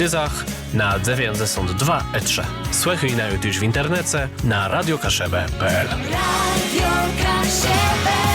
Tyzach, na 92 e3. Słuchaj nawet już w internecie na radiokaszebe.pl. Radio Kaszebę.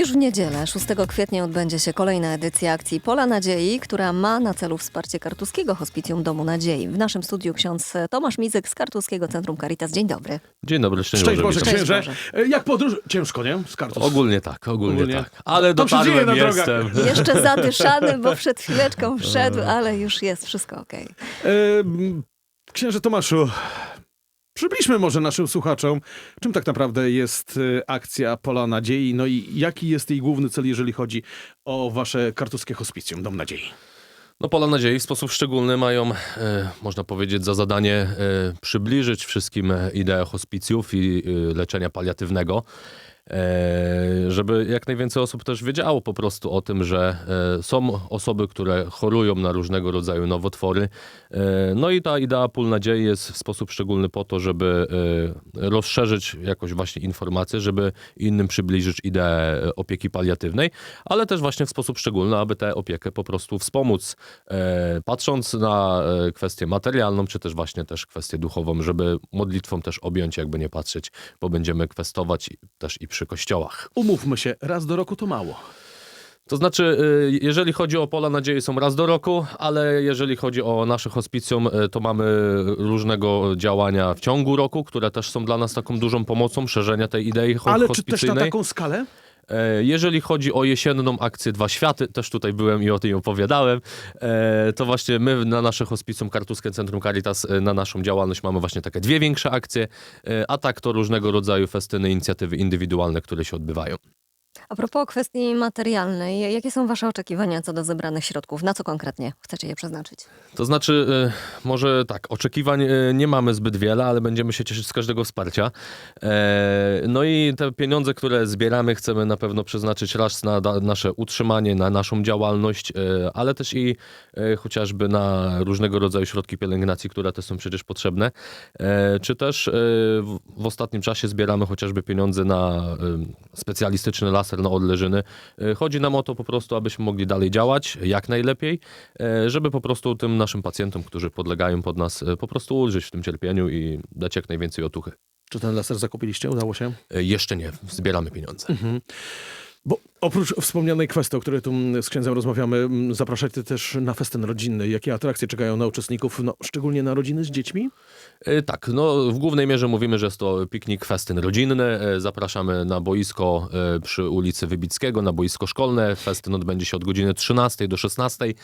Już w niedzielę, 6 kwietnia, odbędzie się kolejna edycja akcji Pola Nadziei, która ma na celu wsparcie Kartuskiego Hospicjum Domu Nadziei. W naszym studiu ksiądz Tomasz Mizyk z Kartuskiego Centrum Caritas. Dzień dobry. Dzień dobry, szczęść, Szczęść Boże, księże. Boże. E, Jak podróż? Ciężko, nie? Z kartus. Ogólnie tak, ogólnie, Ogólnie. tak. Ale To się dzieje dotarłem, na drogach. jestem. Jeszcze zadyszany, bo przed chwileczką wszedł, ale już jest wszystko okej. E, m, księże Tomaszu, przybliżmy może naszym słuchaczom, czym tak naprawdę jest e, akcja Pola Nadziei, no i jaki jest jej główny cel, jeżeli chodzi o wasze kartuskie hospicjum, Dom Nadziei. No Pola Nadziei w sposób szczególny mają, e, można powiedzieć, za zadanie e, przybliżyć wszystkim e, ideę hospicjów i leczenia paliatywnego. E, żeby jak najwięcej osób też wiedziało po prostu o tym, że e, są osoby, które chorują na różnego rodzaju nowotwory. E, no i ta idea pól nadziei jest w sposób szczególny po to, żeby rozszerzyć jakoś właśnie informacje, żeby innym przybliżyć ideę opieki paliatywnej, ale też właśnie w sposób szczególny, aby tę opiekę po prostu wspomóc, patrząc na kwestię materialną, czy też właśnie też kwestię duchową, żeby modlitwą też objąć, jakby nie patrzeć, bo będziemy kwestować też i przy kościołach. Umówmy się, raz do roku to mało. To znaczy, y, jeżeli chodzi o Pola Nadziei są raz do roku, ale jeżeli chodzi o nasze hospicjum, y, to mamy różnego działania w ciągu roku, które też są dla nas taką dużą pomocą szerzenia tej idei ho- Ale czy też na hospicyjnej. taką skalę? E, Jeżeli chodzi o jesienną akcję Dwa Światy, też tutaj byłem i o tym opowiadałem, e, to właśnie my na nasze hospicjum Kartuskie Centrum Caritas, e, na naszą działalność mamy właśnie takie dwie większe akcje, a tak to różnego rodzaju festyny, inicjatywy indywidualne, które się odbywają. A propos kwestii materialnej, jakie są wasze oczekiwania co do zebranych środków? Na co konkretnie chcecie je przeznaczyć? To znaczy, e, może tak, oczekiwań e, nie mamy zbyt wiele, ale będziemy się cieszyć z każdego wsparcia. E, No i te pieniądze, które zbieramy, chcemy na pewno przeznaczyć raz na nasze utrzymanie, na naszą działalność, e, ale też i e, chociażby na różnego rodzaju środki pielęgnacji, które też są przecież potrzebne. Czy też w- ostatnim czasie zbieramy chociażby pieniądze na specjalistyczny laser na odleżyny. E, Chodzi nam o to po prostu, abyśmy mogli dalej działać jak najlepiej, e, żeby po prostu tym naszym pacjentom, którzy podlegają pod nas, e, po prostu ulżyć w tym cierpieniu i dać jak najwięcej otuchy. Czy ten laser zakupiliście? Udało się? Jeszcze nie, zbieramy pieniądze. Bo oprócz wspomnianej kwestii, o której tu mm, z księdzem rozmawiamy, mm, zapraszacie też na festyn rodzinny. Jakie atrakcje czekają na uczestników, no, szczególnie na rodziny z dziećmi? E, Tak, no w głównej mierze mówimy, że jest to piknik festyn rodzinny. E, Zapraszamy na boisko e, przy ulicy Wybickiego, na boisko szkolne. Festyn odbędzie się od godziny 13 do 16.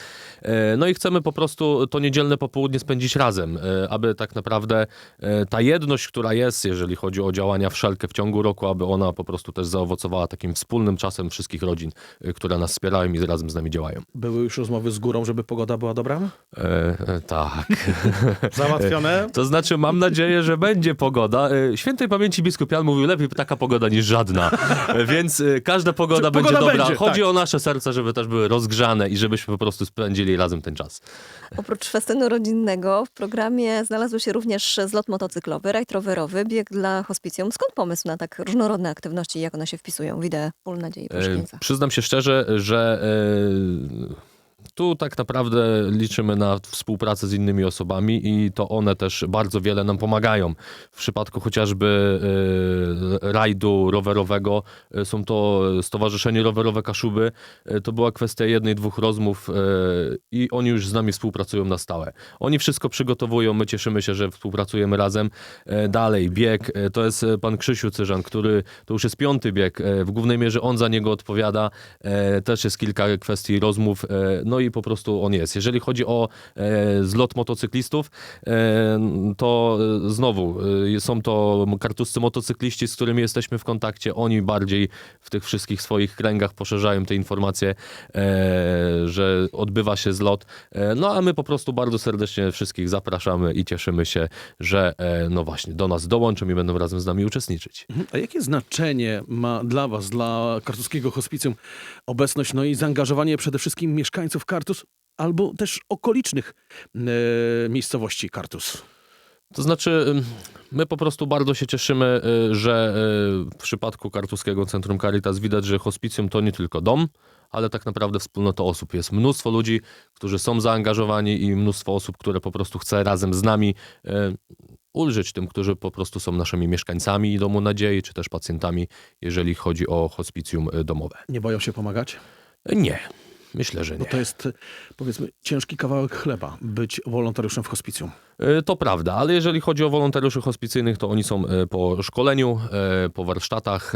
E, No i chcemy po prostu to niedzielne popołudnie spędzić razem, aby tak naprawdę ta jedność, która jest, jeżeli chodzi o działania wszelkie w ciągu roku, aby ona po prostu też zaowocowała takim wspólnym czasem wszystkich rodzin, e, które nas wspierają i razem z nami działają. Były już rozmowy z górą, żeby pogoda była dobra? E, e, tak. Załatwione? To znaczy, mam nadzieję, że będzie pogoda. E, Świętej pamięci biskup Jan mówił, lepiej taka pogoda niż żadna. E, Więc każda pogoda będzie pogoda dobra. będzie, Chodzi tak. o nasze serca, żeby też były rozgrzane i żebyśmy po prostu spędzili razem ten czas. Oprócz festynu rodzinnego w programie znalazł się również zlot motocyklowy, rajd rowerowy, bieg dla hospicjum. Skąd pomysł na tak różnorodne aktywności, jak one się wpisują w ideę Pól Nadziei Proszę Przyznam się szczerze, że e, tu tak naprawdę liczymy na współpracę z innymi osobami i to one też bardzo wiele nam pomagają. W przypadku chociażby e, rajdu rowerowego e, są to Stowarzyszenie Rowerowe Kaszuby. E, To była kwestia jednej, dwóch rozmów i oni już z nami współpracują na stałe. Oni wszystko przygotowują, my cieszymy się, że współpracujemy razem. Dalej, bieg, to jest pan Krzysiu Cyżan, który to już jest piąty bieg. W głównej mierze on za niego odpowiada. Też jest kilka kwestii rozmów, no i po prostu on jest. Jeżeli chodzi o e, zlot motocyklistów, e, to e, znowu e, są to kartuscy motocykliści, z którymi jesteśmy w kontakcie. Oni bardziej w tych wszystkich swoich kręgach poszerzają te informacje, e, że odbywa się zlot. E, No a my po prostu bardzo serdecznie wszystkich zapraszamy i cieszymy się, że e, no właśnie do nas dołączą i będą razem z nami uczestniczyć. Mhm. A jakie znaczenie ma dla was, dla kartuskiego hospicjum obecność, no i zaangażowanie przede wszystkim mieszkańców Kartus albo też okolicznych e, miejscowości Kartus? To znaczy, my po prostu bardzo się cieszymy, y, że y, w przypadku Kartuskiego Centrum Caritas widać, że hospicjum to nie tylko dom, ale tak naprawdę wspólnota osób. Jest mnóstwo ludzi, którzy są zaangażowani i mnóstwo osób, które po prostu chce razem z nami e, ulżyć tym, którzy po prostu są naszymi mieszkańcami Domu Nadziei, czy też pacjentami, jeżeli chodzi o hospicjum e, domowe. Nie boją się pomagać? E, Nie, myślę, że Bo nie. to jest, powiedzmy, ciężki kawałek chleba być wolontariuszem w hospicjum. E, To prawda, ale jeżeli chodzi o wolontariuszy hospicyjnych, to oni są e, po szkoleniu, e, po warsztatach.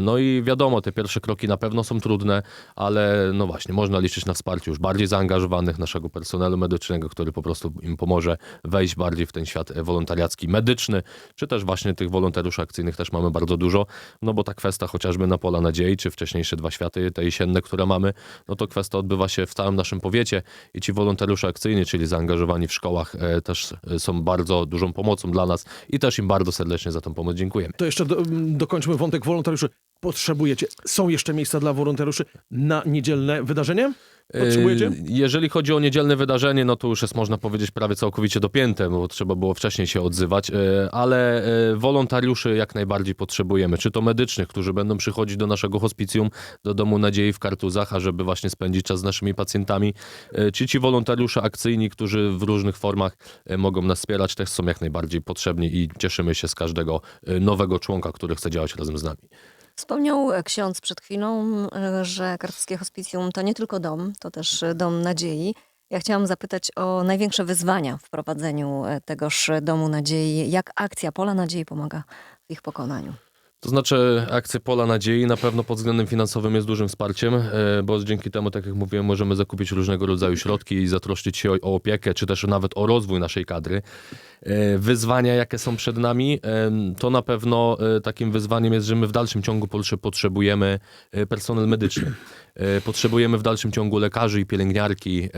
No i wiadomo, te pierwsze kroki na pewno są trudne, ale no właśnie, można liczyć na wsparcie już bardziej zaangażowanych naszego personelu medycznego, który po prostu im pomoże wejść bardziej w ten świat wolontariacki, medyczny, czy też właśnie tych wolontariuszy akcyjnych też mamy bardzo dużo, no bo ta kwestia chociażby na Pola Nadziei, czy wcześniejsze dwa światy, te jesienne, które mamy, no to kwestia odbywa się w całym naszym powiecie i ci wolontariusze akcyjni, czyli zaangażowani w szkołach, też są bardzo dużą pomocą dla nas i też im bardzo serdecznie za tą pomoc dziękujemy. To jeszcze do, dokończmy wątek wolontariuszy. Potrzebujecie, są jeszcze miejsca dla wolontariuszy na niedzielne wydarzenie? Potrzebujecie? E, Jeżeli chodzi o niedzielne wydarzenie, no to już jest można powiedzieć prawie całkowicie dopięte, bo trzeba było wcześniej się odzywać, e, ale e, wolontariuszy jak najbardziej potrzebujemy, czy to medycznych, którzy będą przychodzić do naszego hospicjum, do Domu Nadziei w Kartuzach, ażeby właśnie spędzić czas z naszymi pacjentami, czy ci wolontariusze akcyjni, którzy w różnych formach mogą nas wspierać, też są jak najbardziej potrzebni i cieszymy się z każdego nowego członka, który chce działać razem z nami. Wspomniał e, ksiądz przed chwilą, e, że Kartuskie Hospicjum to nie tylko dom, to też e, dom nadziei. Ja chciałam zapytać o największe wyzwania w prowadzeniu tegoż Domu Nadziei. Jak akcja Pola Nadziei pomaga w ich pokonaniu? To znaczy akcja Pola Nadziei na pewno pod względem finansowym jest dużym wsparciem, bo dzięki temu, tak jak mówiłem, możemy zakupić różnego rodzaju środki i zatroszczyć się o, o opiekę, czy też nawet o rozwój naszej kadry. E, Wyzwania, jakie są przed nami, em, to na pewno e, takim wyzwaniem jest, że my w dalszym ciągu potrze- potrzebujemy e, personel medyczny. E, Potrzebujemy w dalszym ciągu lekarzy i pielęgniarki,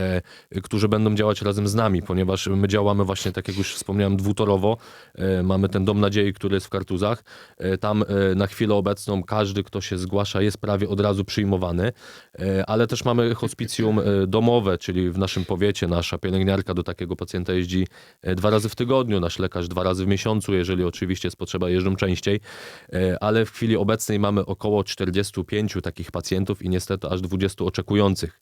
e, którzy będą działać razem z nami, ponieważ my działamy właśnie, tak jak już wspomniałem, dwutorowo. E, Mamy ten Dom Nadziei, który jest w Kartuzach. E, Tam e, na chwilę obecną każdy, kto się zgłasza, jest prawie od razu przyjmowany, E, ale też mamy hospicjum e, domowe, czyli w naszym powiecie nasza pielęgniarka do takiego pacjenta jeździ e, dwa razy w tygodniu, nasz lekarz dwa razy w miesiącu, jeżeli oczywiście jest potrzeba, jeżdżą częściej, E, ale w chwili obecnej mamy około 45 takich pacjentów i niestety aż 20 oczekujących.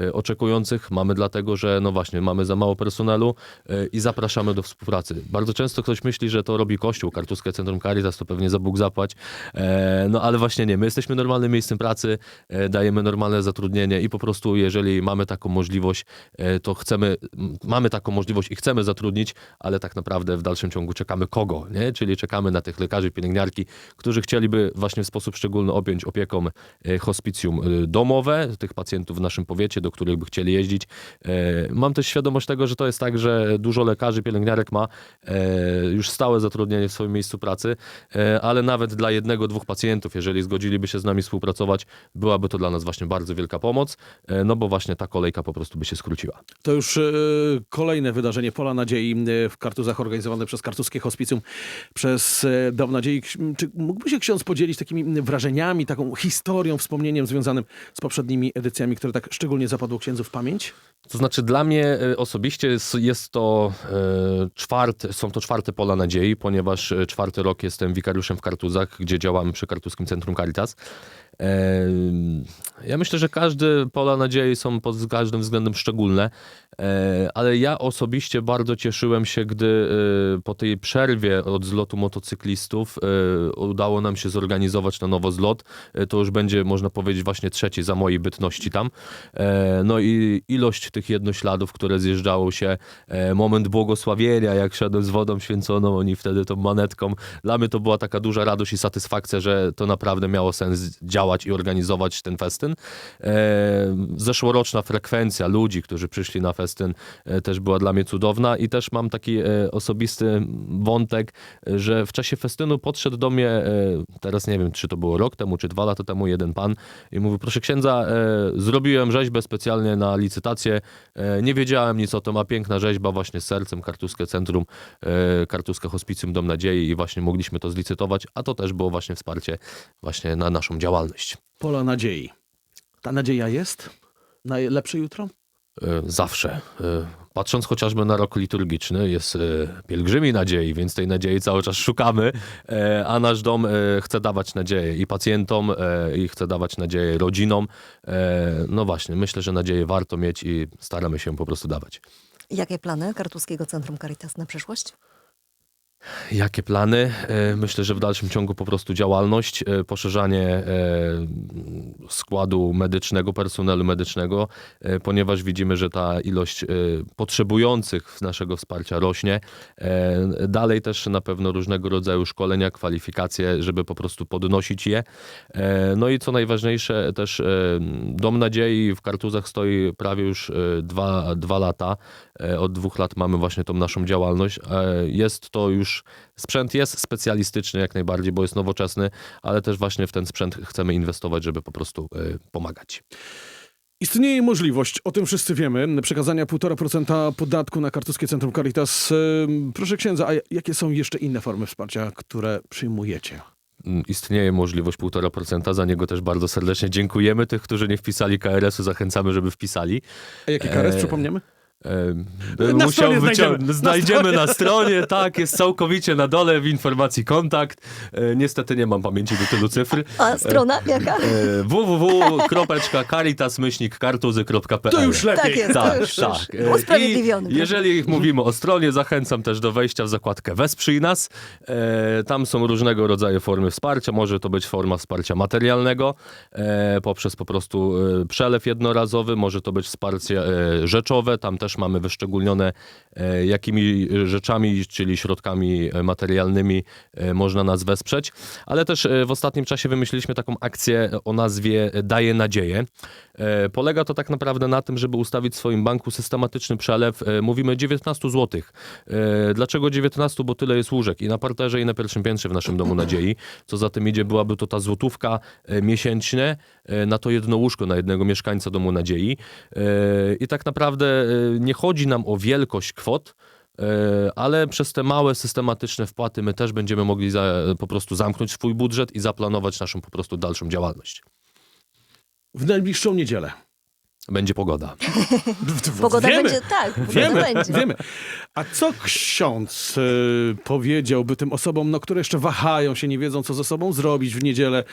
E, Oczekujących mamy dlatego, że no właśnie, mamy za mało personelu e, i zapraszamy do współpracy. Bardzo często ktoś myśli, że to robi Kościół, Kartuskie Centrum Caritas, to pewnie za Bóg zapłać, no ale właśnie nie, my jesteśmy normalnym miejscem pracy, dajemy normalne zatrudnienie i po prostu jeżeli mamy taką możliwość, to chcemy, mamy taką możliwość i chcemy zatrudnić, ale tak naprawdę w dalszym ciągu czekamy kogo, nie? czyli czekamy na tych lekarzy, pielęgniarki, którzy chcieliby właśnie w sposób szczególny objąć opieką e, hospicjum e, domowe, tych pacjentów w naszym powiecie, do których by chcieli jeździć. E, Mam też świadomość tego, że to jest tak, że dużo lekarzy, pielęgniarek ma już stałe zatrudnienie w swoim miejscu pracy, ale nawet dla jednego, dwóch pacjentów, jeżeli zgodziliby się z nami współpracować, byłaby to dla nas właśnie bardzo wielka pomoc, no bo właśnie ta kolejka po prostu by się skróciła. To już kolejne wydarzenie Pola Nadziei w Kartuzach organizowane przez Kartuskie Hospicjum, przez e, Dom Nadziei. Czy mógłby się ksiądz podzielić takimi wrażeniami, taką historią, wspomnieniem związanym z poprzednimi edycjami, które tak szczególnie zapadło księdzu w pamięć? To znaczy dla mnie e, osobiście jest, jest to e, czwarty, są to czwarte pola nadziei, ponieważ e, czwarty rok jestem wikariuszem w Kartuzach, gdzie działamy przy Kartuskim Centrum Caritas. Ja myślę, że każde pola nadziei są pod każdym względem szczególne, e, ale ja osobiście bardzo cieszyłem się, gdy e, po tej przerwie od zlotu motocyklistów e, udało nam się zorganizować na nowo zlot. To już będzie, można powiedzieć, właśnie trzeci za mojej bytności tam. No i ilość tych jednośladów, które zjeżdżało się, moment błogosławienia, jak szedłem z wodą święconą, oni wtedy tą manetką. Dla mnie to była taka duża radość i satysfakcja, że to naprawdę miało sens działać i organizować ten festyn. E, Zeszłoroczna frekwencja ludzi, którzy przyszli na festyn, e, też była dla mnie cudowna i też mam taki e, osobisty wątek, że w czasie festynu podszedł do mnie, teraz nie wiem, czy to było rok temu, czy dwa lata temu, jeden pan i mówi, proszę księdza, zrobiłem rzeźbę specjalnie na licytację, nie wiedziałem nic o tym, a piękna rzeźba właśnie z sercem, Kartuskie Centrum, Kartuskie Hospicjum Dom Nadziei i właśnie mogliśmy to zlicytować, a to też było właśnie wsparcie właśnie na naszą działalność. Pola Nadziei. Ta nadzieja jest? Na lepsze jutro? E, Zawsze. E, Patrząc chociażby na rok liturgiczny, jest e, pielgrzymi nadziei, więc tej nadziei cały czas szukamy, a nasz dom chce dawać nadzieję i pacjentom, i chce dawać nadzieję rodzinom. No właśnie, myślę, że nadzieję warto mieć i staramy się ją po prostu dawać. Jakie plany Kartuskiego Centrum Caritas na przyszłość? Jakie plany? E, Myślę, że w dalszym ciągu po prostu działalność, e, poszerzanie e, składu medycznego, personelu medycznego, ponieważ widzimy, że ta ilość potrzebujących naszego wsparcia rośnie. Dalej też na pewno różnego rodzaju szkolenia, kwalifikacje, żeby po prostu podnosić je. No i co najważniejsze, też Dom Nadziei w Kartuzach stoi prawie już dwa, dwa lata. Od dwóch lat mamy właśnie tą naszą działalność. Jest to już, sprzęt jest specjalistyczny jak najbardziej, bo jest nowoczesny, ale też właśnie w ten sprzęt chcemy inwestować, żeby po prostu e, pomagać. Istnieje możliwość, o tym wszyscy wiemy, przekazania 1,5% podatku na Kartuskie Centrum Caritas. Ym, Proszę księdza, a jakie są jeszcze inne formy wsparcia, które przyjmujecie? Mm, Istnieje możliwość 1,5%, za niego też bardzo serdecznie dziękujemy. Tych, którzy nie wpisali KRS-u, zachęcamy, żeby wpisali. A jaki kares Eee, przypomniemy? E, Na musiał znajdziemy. Na znajdziemy stronie. na stronie, tak, jest całkowicie na dole w informacji kontakt. E, niestety nie mam pamięci do tylu cyfr. A strona jaka? E, www.caritas-kartuzy.pl To już lepiej. Tak jest, tak, już, tak. już E, usprawiedliwiony. I jeżeli mówimy o stronie, zachęcam też do wejścia w zakładkę Wesprzyj nas. E, tam są różnego rodzaju formy wsparcia. Może to być forma wsparcia materialnego e, poprzez po prostu e, przelew jednorazowy, może to być wsparcie e, rzeczowe. Tam też mamy wyszczególnione, e, jakimi rzeczami, czyli środkami e, materialnymi e, można nas wesprzeć. Ale też w ostatnim czasie wymyśliliśmy taką akcję o nazwie Daje Nadzieję. Polega to tak naprawdę na tym, żeby ustawić w swoim banku systematyczny przelew. Mówimy 19 zł. Dlaczego 19? Bo tyle jest łóżek i na parterze, i na pierwszym piętrze w naszym domu nadziei. Co za tym idzie, byłaby to ta złotówka miesięcznie na to jedno łóżko, na jednego mieszkańca domu nadziei. I tak naprawdę nie chodzi nam o wielkość kwot, e, ale przez te małe, systematyczne wpłaty my też będziemy mogli za, po prostu zamknąć swój budżet i zaplanować naszą po prostu dalszą działalność. W najbliższą niedzielę. Będzie pogoda. Pogoda wiemy. będzie, tak, pogoda Wiemy, będzie. wiemy. A co ksiądz y, powiedziałby tym osobom, no, które jeszcze wahają się, nie wiedzą, co ze sobą zrobić w niedzielę?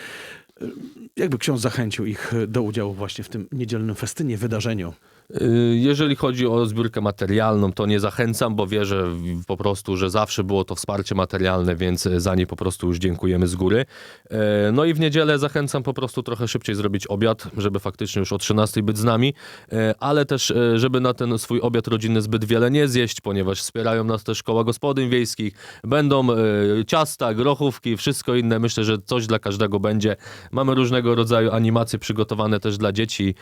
Y, Jakby ksiądz zachęcił ich do udziału właśnie w tym niedzielnym festynie, wydarzeniu? Y, Jeżeli chodzi o zbiórkę materialną, to nie zachęcam, bo wierzę po prostu, że zawsze było to wsparcie materialne, więc za nie po prostu już dziękujemy z góry. E, No i w niedzielę zachęcam po prostu trochę szybciej zrobić obiad, żeby faktycznie już o 13 być z nami, e, ale też, żeby na ten swój obiad rodzinny zbyt wiele nie zjeść, ponieważ wspierają nas też koła gospodyń wiejskich. Będą ciasta, grochówki, wszystko inne. Myślę, że coś dla każdego będzie. Mamy różnego rodzaju animacje przygotowane też dla dzieci,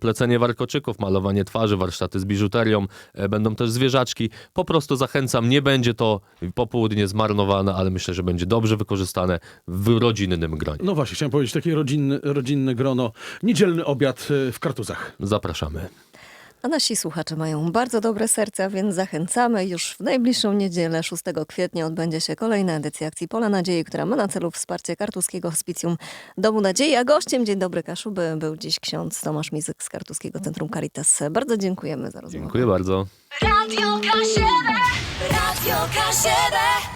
plecenie warkoczyków, malowanie twarzy, warsztaty z biżuterią, e, będą też zwierzaczki. Po prostu zachęcam, nie będzie to popołudnie zmarnowane, ale myślę, że będzie dobrze wykorzystane w rodzinnym gronie. No właśnie, chciałem powiedzieć, takie rodzinne, rodzinne grono, niedzielny obiad y, w Kartuzach. Zapraszamy. A nasi słuchacze mają bardzo dobre serca, więc zachęcamy. Już w najbliższą niedzielę, 6 kwietnia, odbędzie się kolejna edycja akcji Pola Nadziei, która ma na celu wsparcie Kartuskiego Hospicjum Domu Nadziei. A gościem Dzień Dobry Kaszuby był dziś ksiądz Tomasz Mizyk z Kartuskiego Centrum Caritas. Bardzo dziękujemy za rozmowę. Dziękuję bardzo. Radio Kasiebę, Radio Kasiebę.